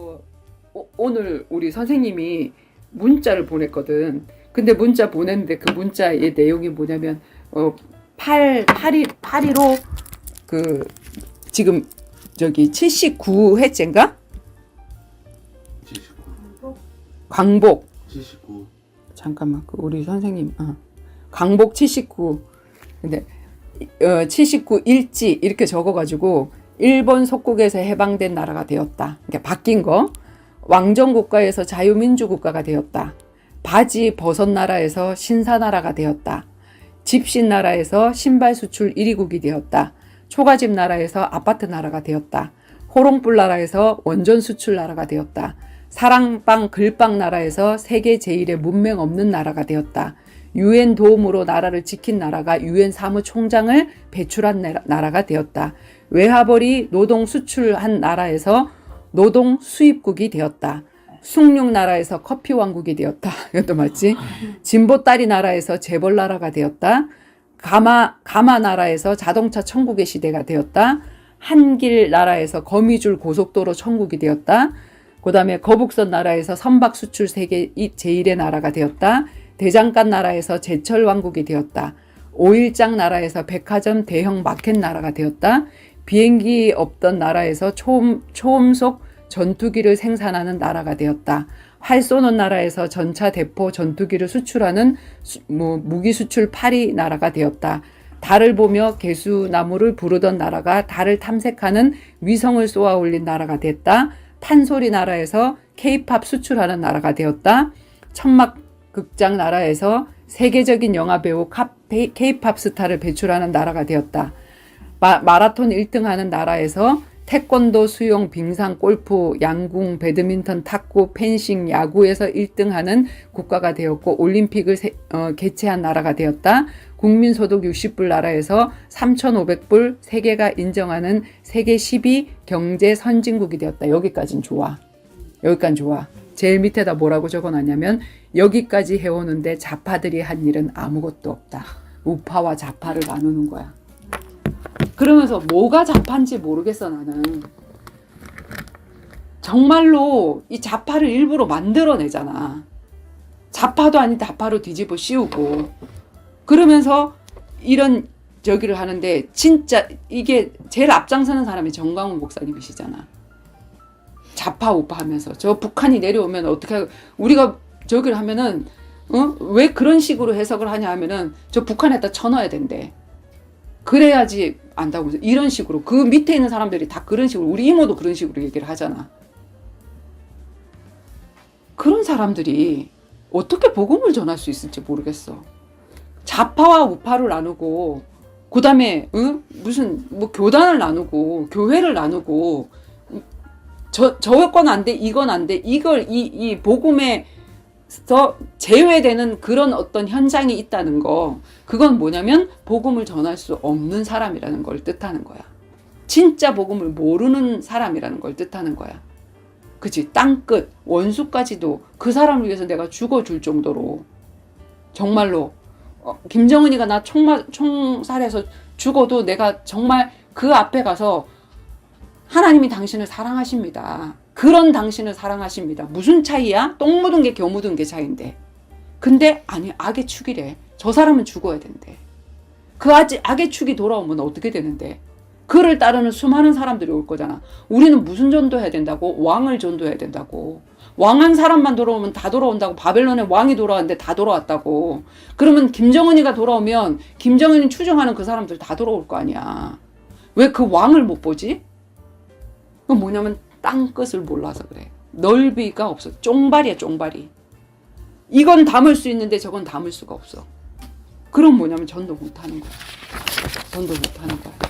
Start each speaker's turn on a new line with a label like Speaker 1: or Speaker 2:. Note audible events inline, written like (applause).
Speaker 1: 어, 오- 오늘 우리 선생님이 문자를 보냈거든. 근데 문자 보냈는데 그 문자의 내용이 뭐냐면 어 8, 8일 8일로 그 지금 저기 79회째인가?
Speaker 2: 79.
Speaker 1: 광복
Speaker 2: 79.
Speaker 1: 잠깐만 그 우리 선생님 어. 광복 79 근데 어, 79 일지 이렇게 적어 가지고 일본 속국에서 해방된 나라가 되었다. 그러니까 바뀐 거 왕정 국가에서 자유민주 국가가 되었다. 바지 버섯 나라에서 신사 나라가 되었다. 집신 나라에서 신발 수출 1위국이 되었다. 초가집 나라에서 아파트 나라가 되었다. 호롱불 나라에서 원전 수출 나라가 되었다. 사랑방 글빵 나라에서 세계 제일의 문맹 없는 나라가 되었다. 유엔 도움으로 나라를 지킨 나라가 유엔 사무총장을 배출한 나라- 나라가 되었다. 외화벌이 노동 수출한 나라에서 노동 수입국이 되었다. 숭룡 나라에서 커피 왕국이 되었다. (laughs) 이것도 맞지? 진보 딸이 나라에서 재벌 나라가 되었다. 가마 가마 나라에서 자동차 천국의 시대가 되었다. 한길 나라에서 거미줄 고속도로 천국이 되었다. 그 다음에 거북선 나라에서 선박 수출 세계 이- 제일의 나라가 되었다. 대장간 나라에서 제철 왕국이 되었다. 오일장 나라에서 백화점 대형 마켓 나라가 되었다. 비행기 없던 나라에서 초음, 초음속 전투기를 생산하는 나라가 되었다. 활 쏘는 나라에서 전차 대포 전투기를 수출하는 수- 뭐, 무기 수출 8위 나라가 되었다. 달을 보며 개수나무를 부르던 나라가 달을 탐색하는 위성을 쏘아 올린 나라가 됐다. 판소리 나라에서 케이팝 수출하는 나라가 되었다. 천막 극장 나라에서 세계적인 영화 배우 케이팝 스타를 배출하는 나라가 되었다. 마, 마라톤 1등 하는 나라에서 태권도, 수영, 빙상, 골프, 양궁, 배드민턴, 탁구, 펜싱, 야구에서 1등하는 국가가 되었고 올림픽을 세- 어, 개최한 나라가 되었다. 국민소득 60불 나라에서 3,500불 세계가 인정하는 세계 10위 경제 선진국이 되었다. 여기까진 좋아. 여기까지 좋아. 제일 밑에다 뭐라고 적어놨냐면 여기까지 해오는데 좌파들이 한 일은 아무것도 없다. 우파와 좌파를 나누는 거야. 그러면서 뭐가 좌파인지 모르겠어 나는. 정말로 이 좌파를 일부러 만들어내잖아. 좌파도 아닌 좌파로 뒤집어 씌우고 그러면서 이런 저기를 하는데 진짜 이게 제일 앞장서는 사람이 정광훈 목사님이시잖아. 좌파 우파 하면서 저 북한이 내려오면 어떻게 하- 우리가 저기를 하면은 어? 왜 그런 식으로 해석을 하냐 하면은 저 북한에다 쳐넣어야 된대. 그래야지 안다고 이런 식으로 그 밑에 있는 사람들이 다 그런 식으로 우리 이모도 그런 식으로 얘기를 하잖아. 그런 사람들이 어떻게 복음을 전할 수 있을지 모르겠어. 좌파와 우파를 나누고 그다음에 응? 무슨 뭐 교단을 나누고 교회를 나누고 저 저건 안 돼, 이건 안 돼. 이걸 이 이 복음에서 제외되는 그런 어떤 현장이 있다는 거. 그건 뭐냐면 복음을 전할 수 없는 사람이라는 걸 뜻하는 거야. 진짜 복음을 모르는 사람이라는 걸 뜻하는 거야. 그치? 땅끝, 원수까지도 그 사람을 위해서 내가 죽어줄 정도로 정말로 어, 김정은이가 나 총마, 총살해서 죽어도 내가 정말 그 앞에 가서 하나님이 당신을 사랑하십니다. 그런 당신을 사랑하십니다. 무슨 차이야? 똥 묻은 게 겨 묻은 게 차이인데. 근데 아니 악의 축이래. 저 사람은 죽어야 된대. 그 악의 축이 돌아오면 어떻게 되는데? 그를 따르는 수많은 사람들이 올 거잖아. 우리는 무슨 전도해야 된다고? 왕을 전도해야 된다고. 왕한 사람만 돌아오면 다 돌아온다고. 바벨론에 왕이 돌아왔는데 다 돌아왔다고. 그러면 김정은이가 돌아오면 김정은이 추종하는 그 사람들 다 돌아올 거 아니야. 왜 그 왕을 못 보지? 그건 뭐냐면 땅 끝을 몰라서 그래. 넓이가 없어. 쫑발이야, 쫑발이. 이건 담을 수 있는데 저건 담을 수가 없어. 그럼 뭐냐면 전도 못 하는 거야. 전도 못 하는 거야.